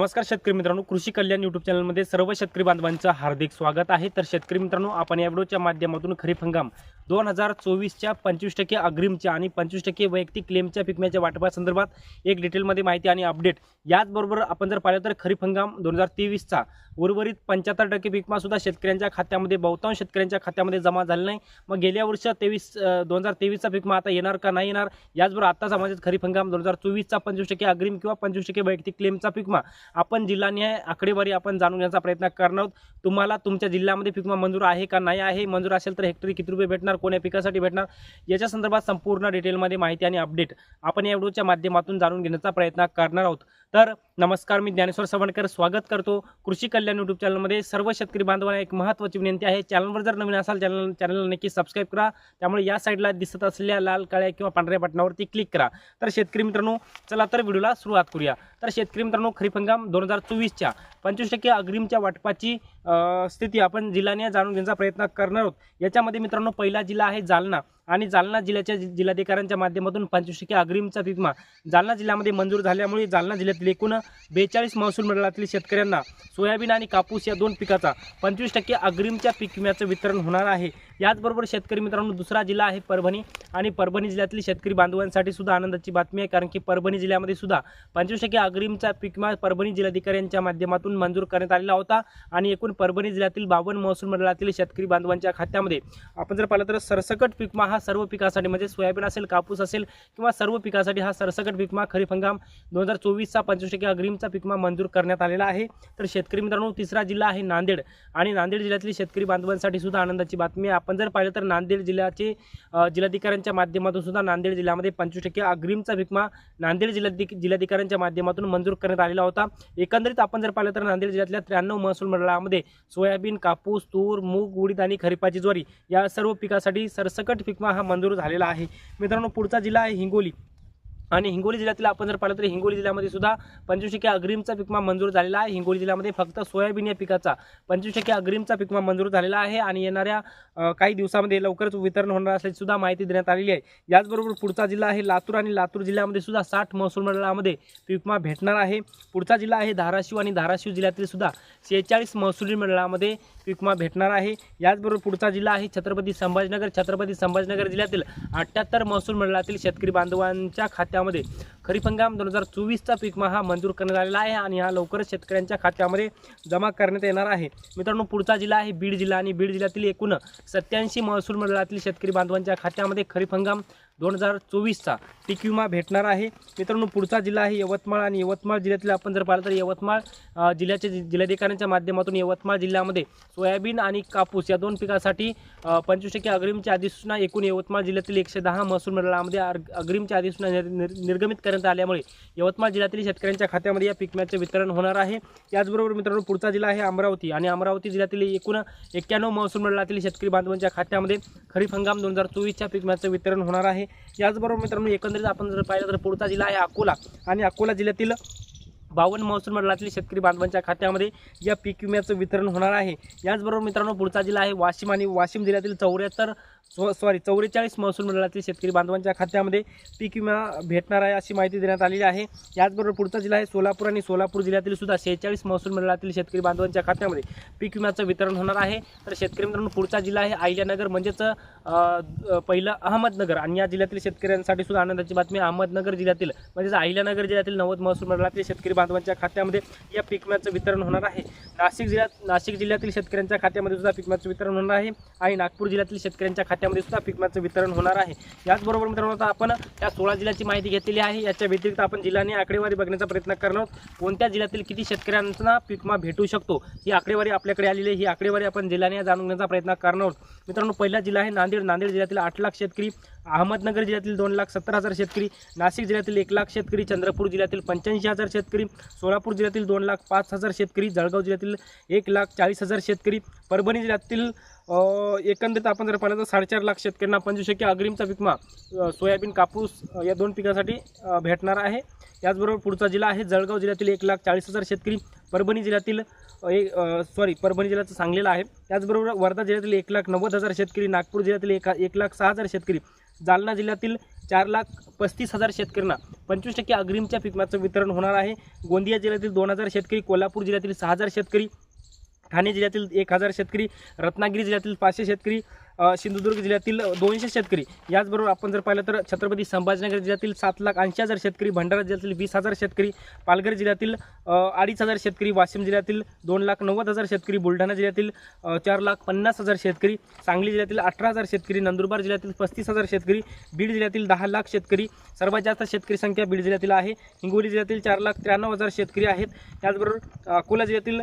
नमस्कार शेतकरी मित्रांनो कृषी कल्याण यूट्यूब चॅनलमध्ये सर्व शेतकरी बांधवांचं हार्दिक स्वागत आहे. तर शेतकरी मित्रांनो आपण या व्हिडिओच्या माध्यमातून खरीप हंगाम दोन हजार चोवीसच्या पंचवीस टक्के अग्रिमच्या आणि पंचवीस टक्के वैयक्तिक क्लेमच्या पिकम्याच्या वाटपासंदर्भात एक डिटेलमध्ये माहिती आणि अपडेट याचबरोबर आपण जर पाहिलं तर खरीप हंगाम दोन हजार तेवीसचा उर्वरित पंच्याहत्तर टक्के पिकमा सुद्धा शेतकऱ्यांच्या खात्यामध्ये बहुतांश शेतकऱ्यांच्या खात्यामध्ये जमा झाले नाही. मग गेल्या वर्ष तेवीस दोन हजार तेवीसचा पिकमा आता येणार का नाही येणार? याचबरोबर आत्ताचा समाजात खरीप हंगाम दोन हजार चोवीसचा पंचवीस टक्के अग्रिम किंवा पंचवीस टक्के वैयक्तिक क्लेमचा पिकमा आपण जिल्हानिहाय आकडेवारी आपण जाणून घेण्याचा प्रयत्न करणार आहोत. तुम्हाला तुमच्या जिल्ह्यामध्ये पिकमा मंजूर आहे का नाही आहे? मंजूर असेल तर हेक्टरी किती रुपये भेटणार? कोण्या पिकासाठी भेटणार? याच्या संदर्भात संपूर्ण डिटेलमध्ये माहिती आणि अपडेट आपण या व्हिडिओच्या माध्यमातून जाणून घेण्याचा प्रयत्न करणार आहोत. तर नमस्कार मी ज्ञानेश्वर सवणकर. स्वागत करतो कृषी कल्याण यूट्यूब चॅनलमध्ये सर्व शेतकरी बांधवांना एक महत्त्वाची विनंती आहे. चॅनलवर जर नवीन असाल चॅनल चॅनलला नक्की सबस्क्राईब करा. त्यामुळे या साईडला दिसत असलेल्या लाल काळ्या किंवा पांढऱ्या बटनावरती क्लिक करा. तर शेतकरी मित्रांनो चला तर व्हिडिओला सुरुवात करूया. तर शेतकरी मित्रांनो खरीप हंगाम दोन हजार चोवीसच्या पंचवीस टक्के अग्रिमच्या वाटपाची स्थिती आपण जिल्ह्याने जाणून घेण्याचा प्रयत्न करणार आहोत. याच्यामध्ये मित्रांनो पहिला जिल्हा आहे जालना. आणि जालना जिल्ह्याच्या जिल्हाधिकाऱ्यांच्या माध्यमातून पंचवीस टक्के अग्रिमचा पिकमा जालना जिल्ह्यामध्ये मंजूर झाल्यामुळे जालना जिल्ह्यातील एकूण बेचाळीस महसूल मंडळातील शेतकऱ्यांना सोयाबीन आणि कापूस या दोन पिकाचा पंचवीस टक्के अग्रिमच्या पीक विम्याचं वितरण होणार आहे. याचबरोबर शेतकरी मित्रांनो दुसरा जिल्हा आहे परभणी आणि परभणी जिल्ह्यातील शेतकरी बांधवांसाठी सुद्धा आनंदाची बातमी आहे कारण की परभणी जिल्ह्यामध्ये सुद्धा पंचवीस टक्के अग्रिमचा पीक विमा परभणी जिल्हाधिकाऱ्यांच्या माध्यमातून मंजूर करण्यात आलेला होता. आणि एकूण परभणी जिल्ह्यातील बावन्न महसूल मंडळातील शेतकरी बांधवांच्या खात्यामध्ये आपण जर पाहिलं तर सरसकट पिकमा हा सर्व पिकासाठी म्हणजे सोयाबीन असेल कापूस असेल किंवा सर्व पिकासाठी हा सरसकट पिकमा खरीप हंगाम दोन हजार चोवीसचा पंचवीस टक्के अग्रिमचा पिकमा मंजूर करण्यात आलेला आहे. तर शेतकरी मित्रांनो तिसरा जिल्हा आहे नांदेड आणि नांदेड जिल्ह्यातील शेतकरी बांधवांसाठी सुद्धा आनंदाची बातमी आपण जर पाहिलं तर नांदेड जिल्ह्याचे जिल्हाधिकाऱ्यांच्या माध्यमातून सुद्धा नांदेड जिल्ह्यामध्ये पंचवीस टक्के अग्रिमचा पिकमा नांदेड जिल्हाधिक जिल्हाधिकाऱ्यांच्या माध्यमातून मंजूर करण्यात आलेला होता. एकंदरीत आपण जर पाहिलं तर नांदेड जिल्ह्यातल्या त्र्याण्णव महसूल मंडळामध्ये सोयाबीन कापूस तूर मूग उडीद आणि खरीपाची ज्वारी या सर्व पिकासाठी सरसकट पिकमा हा मंजूर झालेला आहे. मित्रांनो पुढचा जिल्हा आहे हिंगोली. आणि हिंगोली जिल्ह्यातील आपण जर पाहिलं तर हिंगोली जिल्ह्यामध्ये सुद्धा पंचवीस टक्के अग्रिमचा पिकमा मंजूर झालेला आहे. हिंगोली जिल्ह्यामध्ये फक्त सोयाबीन या पिकाचा पंचवीस टक्के अग्रिमचा पिकमा मंजूर झालेला आहे आणि येणाऱ्या काही दिवसामध्ये लवकरच वितरण होणार असल्याची सुद्धा माहिती देण्यात आलेली आहे. याचबरोबर पुढचा जिल्हा आहे लातूर आणि लातूर जिल्ह्यामध्ये सुद्धा साठ महसूल मंडळामध्ये पिकमा भेटणार आहे. पुढचा जिल्हा आहे धाराशिव आणि धाराशिव जिल्ह्यातील सुद्धा शेहेचाळीस महसुली मंडळामध्ये पिकमा भेटणार आहे. याचबरोबर पुढचा जिल्हा आहे छत्रपती संभाजीनगर. छत्रपती संभाजीनगर जिल्ह्यातील अठ्ठ्याहत्तर महसूल मंडळातील शेतकरी बांधवांच्या खात्यामध्ये. खरीप हंगाम दोन हजार चोवीसचा पीक हा मंजूर करण्यात आलेला आहे आणि हा लवकरच शेतकऱ्यांच्या खात्यामध्ये जमा करण्यात येणार आहे. मित्रांनो पुढचा जिल्हा आहे बीड जिल्हा आणि बीड जिल्ह्यातील एकूण सत्याऐंशी महसूल मंडळातील शेतकरी बांधवांच्या खात्यामध्ये खरीप हंगाम दोन हजार चोवीसचा पीक विमा भेटणार आहे. मित्रांनो पुढचा जिल्हा आहे यवतमाळ आणि यवतमाळ जिल्ह्यातील आपण जर पाहिलं तर यवतमाळ जिल्ह्याच्या जिल्हाधिकाऱ्यांच्या माध्यमातून यवतमाळ जिल्ह्यामध्ये सोयाबीन आणि कापूस या दोन पिकासाठी पंचवीस टक्के अग्रिमची अधिसूचना एकूण यवतमाळ जिल्ह्यातील एकशे दहा महसूल मंडळामध्ये अग- अग्रिमची अधिसूचना निर- निर्गमित करण्यात आल्यामुळे यवतमाळ जिल्ह्यातील शेतकऱ्यांच्या खात्यामध्ये या पिकम्याचे वितरण होणार आहे. याचबरोबर मित्रांनो पुढचा जिल्हा आहे अमरावती आणि अमरावती जिल्ह्यातील एकूण एक्क्याण्णव महसूल मंडळातील शेतकरी बांधवांच्या खात्यामध्ये खरीप हंगाम दोन हजार चोवीसच्या पिकम्याचं वितरण होणार आहे. याचबरोबर मित्रांनो एकंदरीत आपण जर पाहिलं तर पुढचा जिल्हा आहे अकोला. आणि अकोला जिल्ह्यातील बावन्न महसूल मंडळातील शेतकरी बांधवांच्या खात्यामध्ये या पीक विम्याचं वितरण होणार आहे. याचबरोबर मित्रांनो पुढचा जिल्हा आहे वाशिम आणि वाशिम जिल्ह्यातील चौऱ्याहत्तर सो सॉरी चौवेचाळीस महसूल मंडळातील शेतकरी बांधवांच्या खात्यामध्ये पीक विमा भेटणार आहे अशी माहिती देण्यात आलेली आहे. याचबरोबर पुढचा जिल्हा आहे सोलापूर आणि सोलापूर जिल्ह्यातील सुद्धा शेहेचाळीस महसूल मंडळातील शेतकरी बांधवांच्या खात्यामध्ये पीक विम्याचं वितरण होणार आहे. तर शेतकरी मित्रांनो पुढचा जिल्हा आहे अहिल्यानगर म्हणजेच पहिलं अहमदनगर. आणि या जिल्ह्यातील शेतकऱ्यांसाठी सुद्धा आनंदाची बातमी अहमदनगर जिल्ह्यातील म्हणजेच अहिल्यानगर जिल्ह्यातील नव्वद महसूल मंडळातील शेतकरी बांधवांच्या खात्यामध्ये या पीक विम्याचं वितरण होणार आहे. नाशिक जिल्ह्यात नाशिक जिल्ह्यातील शेतकऱ्यांच्या खात्यामध्ये सुद्धा पीक विम्याचं वितरण होणार आहे. आणि नागपूर जिल्ह्यातील शेतकऱ्यांच्या साठ्यामध्ये सुद्धा पीक विम्याचं वितरण होणार आहे. याचबरोबर मित्रांनो आता आपण या सोळा जिल्ह्याची माहिती घेतलेली आहे. याच्या व्यतिरिक्त आपण जिल्ह्याने आकडेवारी बघण्याचा प्रयत्न करणार आहोत. कोणत्या जिल्ह्यातील किती शेतकऱ्यांना पीक विमा भेटू शकतो? ही आकडेवारी आपल्याकडे आलेली आहे. ही आकडेवारी आपण जिल्ह्याने जाणून घेण्याचा प्रयत्न करणार आहोत. मित्रांनो पहिला जिल्हा आहे नांदेड. नांदेड जिल्ह्यातील आठ लाख शेतकरी अहमदनगर जिल्ह्यातील दोन लाख सत्तर हजार शेतकरी नाशिक जिल्ह्यातील एक लाख शेतकरी चंद्रपूर जिल्ह्यातील पंच्याऐंशी हजार शेतकरी सोलापूर जिल्ह्यातील दोन लाख पाच हजार शेतकरी जळगाव जिल्ह्यातील एक लाख चाळीस हजार शेतकरी परभणी जिल्ह्यातील एकंदरीत आपण जर पाहिलं तर साडेचार लाख शेतकऱ्यांना पंचवीस टक्के अग्रिमचा पिकमा सोयाबीन कापूस या दोन पिकासाठी भेटणार आहे. याचबरोबर पुढचा जिल्हा आहे जळगाव जिल्ह्यातील एक लाख चाळीस हजार शेतकरी परभणी जिल्ह्यातील एक सॉरी परभणी जिल्ह्याचं सांगलेलं आहे. त्याचबरोबर वर्धा जिल्ह्यातील एक लाख नव्वद हजार शेतकरी नागपूर जिल्ह्यातील एक एक लाख सहा हजार शेतकरी जालना जिल्ह्यातील चार लाख पस्तीस हजार शेतकऱ्यांना पंचवीस टक्के अग्रिमच्या पिकमाचं वितरण होणार आहे. गोंदिया जिल्ह्यातील दोन हजार शेतकरी कोल्हापूर जिल्ह्यातील सहा हजार शेतकरी ठाणे जिल्ह्यातील एक हजार शेतकरी रत्नागिरी जिल्ह्यातील पाचशे शेतकरी सिंधुदुर्ग जिल्ह्यातील दोनशे शेतकरी. याचबरोबर आपण जर पाहिलं तर छत्रपती संभाजीनगर जिल्ह्यातील सात लाख ऐंशी हजार शेतकरी भंडारा जिल्ह्यातील वीस हजार शेतकरी पालघर जिल्ह्यातील अडीच हजार शेतकरी वाशिम जिल्ह्यातील दोन लाख नव्वद हजार शेतकरी बुलढाणा जिल्ह्यातील चार लाख पन्नास हजार शेतकरी सांगली जिल्ह्यातील अठरा हजार शेतकरी नंदुरबार जिल्ह्यातील पस्तीस हजार शेतकरी बीड जिल्ह्यातील दहा लाख शेतकरी सर्वात जास्त शेतकरी संख्या बीड जिल्ह्यातील आहे. हिंगोली जिल्ह्यातील चार लाख त्र्याण्णव हजार शेतकरी आहेत. त्याचबरोबर अकोला जिल्ह्यातील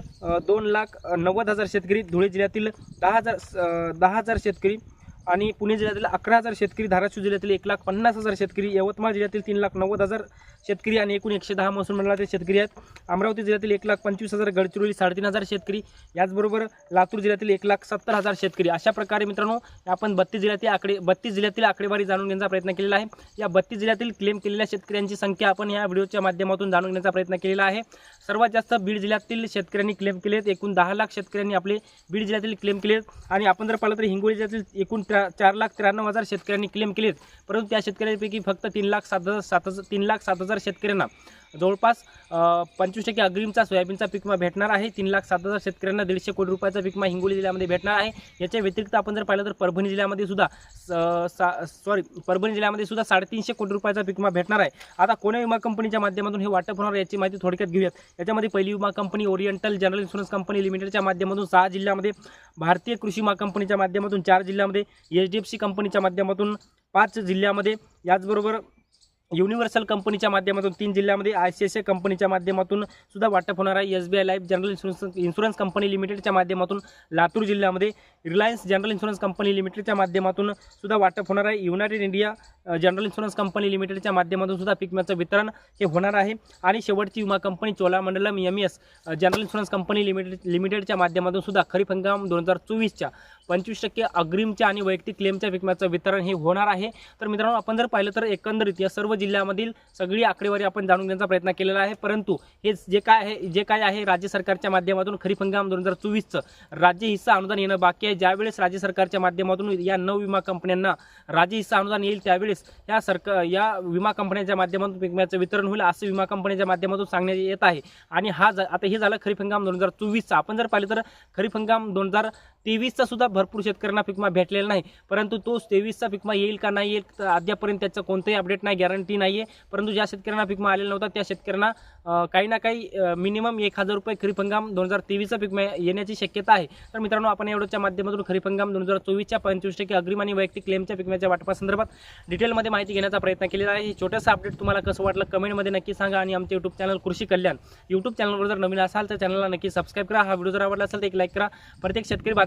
दोन लाख नव्वद हजार शेतकरी धुळे जिल्ह्यातील दहा हजार दहा हजार शेतकरी subscribe. आणि पुणे जिल्ह्यातील अकरा हजार शेतकरी धाराशिव जिल्ह्यातील एक लाख पन्नास हजार शेतकरी यवतमाळ जिल्ह्यातील तीन लाख नव्वद हजार शेतकरी आणि एकूण एकशे दहा महसूल मंडळाचे शेतकरी आहेत. अमरावती जिल्ह्यातील एक लाख पंचवीस हजार गडचिरोली साडेतीन हजार शेतकरी याचबरोबर लातूर जिल्ह्यातील एक लाख सत्तर हजार शेतकरी. अशा प्रकारे मित्रांनो आपण बत्तीस जिल्ह्यातील आकडे बत्तीस जिल्ह्यातील आकडेवारी जाणून घेण्याचा प्रयत्न केलेला आहे. या बत्तीस जिल्ह्यातील क्लेम केलेल्या शेतकऱ्यांची संख्या आपण या व्हिडिओच्या माध्यमातून जाणून घेण्याचा प्रयत्न केलेला आहे. सर्वात जास्त बीड जिल्ह्यातील शेतकऱ्यांनी क्लेम केले आहेत एकूण दहा लाख शेतकऱ्यांनी आपले बीड जिल्ह्यातील क्लेम केले आहेत आणि आपण जर पाहिलं तर हिंगोली जिल्ह्यातील एकूण चार लाख त्र्याण्णव हजार शेतकऱ्यांनी क्लेम केलेत. परंतु त्या शेतकऱ्यांपैकी फक्त तीन लाख सात हजार सात हजार तीन लाख सात हजार शेतकऱ्यांना जवळपास पंचवीस टक्के अग्रिमचा सोयाबीनचा पिकमा भेटणार आहे. तीन लाख सात हजार शेतकऱ्यांना दीडशे कोटी रुपयाचा पिकमा हिंगोली जिल्ह्यामध्ये भेटणार आहे. याच्या व्यतिरिक्त आपण जर पाहिलं तर परभणी जिल्ह्यामध्ये सुद्धा सॉरी परभणी जिल्ह्यामध्ये सुद्धा साडेतीनशे कोटी रुपयाचा पिकमा भेटणार आहे. आता कोण्या विमा कंपनीच्या माध्यमातून हे वाटप होणार याची माहिती थोडक्यात घेऊयात. याच्यामध्ये पहिली विमा company oriental general insurance company लिमिटेडच्या माध्यमातून सहा जिल्ह्यामध्ये भारतीय कृषी विमा कंपनीच्या माध्यमातून चार जिल्ह्यामध्ये एच डी एफ सी कंपनीच्या माध्यमातून पाच जिल्ह्यामध्ये. याचबरोबर युनिव्हर्सल कंपनीच्या माध्यमातून तीन जिल्ह्यामध्ये आय सी एस ए कंपनीच्या माध्यमातून सुद्धा वाटप होणार आहे. S B I life general insurance insurance company लिमिटेडच्या माध्यमातून लातूर जिल्ह्यामध्ये रिलायन्स जनरल इन्शुरन्स कंपनी लिमिटेडच्या माध्यमातून सुद्धा वाटप होणार आहे. United India general insurance company लिमिटेडच्या माध्यमातून सुद्धा पिकम्याचं वितरण हे होणार आहे. आणि शेवटची विमा company Cholamandalam M S general insurance company limited लिमिटेडच्या माध्यमातून सुद्धा खरीप हंगाम दोन हजार चोवीसच्या पंचवीस टक्के अग्रिमच्या आणि वैयक्तिक क्लेमच्या विकम्याचं वितरण हे होणार आहे. तर मित्रांनो आपण जर पाहिलं तर एकंदरीत या सर्व जिल्ह्यामधील सगळी आकडेवारी आपण जाणून घेण्याचा प्रयत्न केलेला आहे. परंतु हे जे काय आहे जे काय आहे राज्य सरकारच्या माध्यमातून खरीप हंगाम दोन हजार चोवीसचं राज्य हिस्सा अनुदान येणं बाकी आहे. ज्यावेळेस राज्य सरकारच्या माध्यमातून या नऊ विमा कंपन्यांना राज्य हिस्सा अनुदान येईल त्यावेळेस या सरकार या विमा कंपन्यांच्या माध्यमातून विकम्याचं वितरण होईल असं विमा कंपन्यांच्या माध्यमातून सांगण्यात येत आहे. आणि हा आता हे झालं खरीप हंगाम दोन हजार चोवीसचा. आपण जर पाहिलं तर खरीप हंगाम दोन हजार तेवीसचा सुद्धा भरपूर शेतकऱ्यांना पिकमा भेटलेला नाही. परंतु तोच तेवीसचा पिकमा येईल का नाही येईल अद्यापर्यंत त्याचं कोणतंही अपडेट नाही गॅरंटी नाही आहे परंतु ज्या शेतकऱ्यांना पिकमा आलेला नव्हता त्या शेतकऱ्यांना काही ना काही मिनिमम एक हजार रुपये खरीप हंगाम दोन हजार तेवीसचा पिकमा येण्याची शक्यता आहे. तर मित्रांनो आपण एवढ्याच्या माध्यमातून खरीप हंगाम दोन हजार चोवीसच्या पंचवीस टक्के अग्रिम आणि वैयक्तिक क्लेमच्या पिकम्याच्या वाटपासंदर्भात डिटेलमध्ये माहिती घेण्याचा प्रयत्न केलेला आहे. हे छोटंसं अपडेट तुम्हाला कसं वाटलं कमेंटमध्ये नक्की सांगा आणि आमचे यूट्यूब चॅनल कृषी कल्याण यूट्यूब चॅनलवर जर नवीन असाल तर चॅनलला नक्की सबस्क्राईब करा. हा व्हिडिओ जर आवडला असेल तर एक लाईक करा. प्रत्येक शेतकरी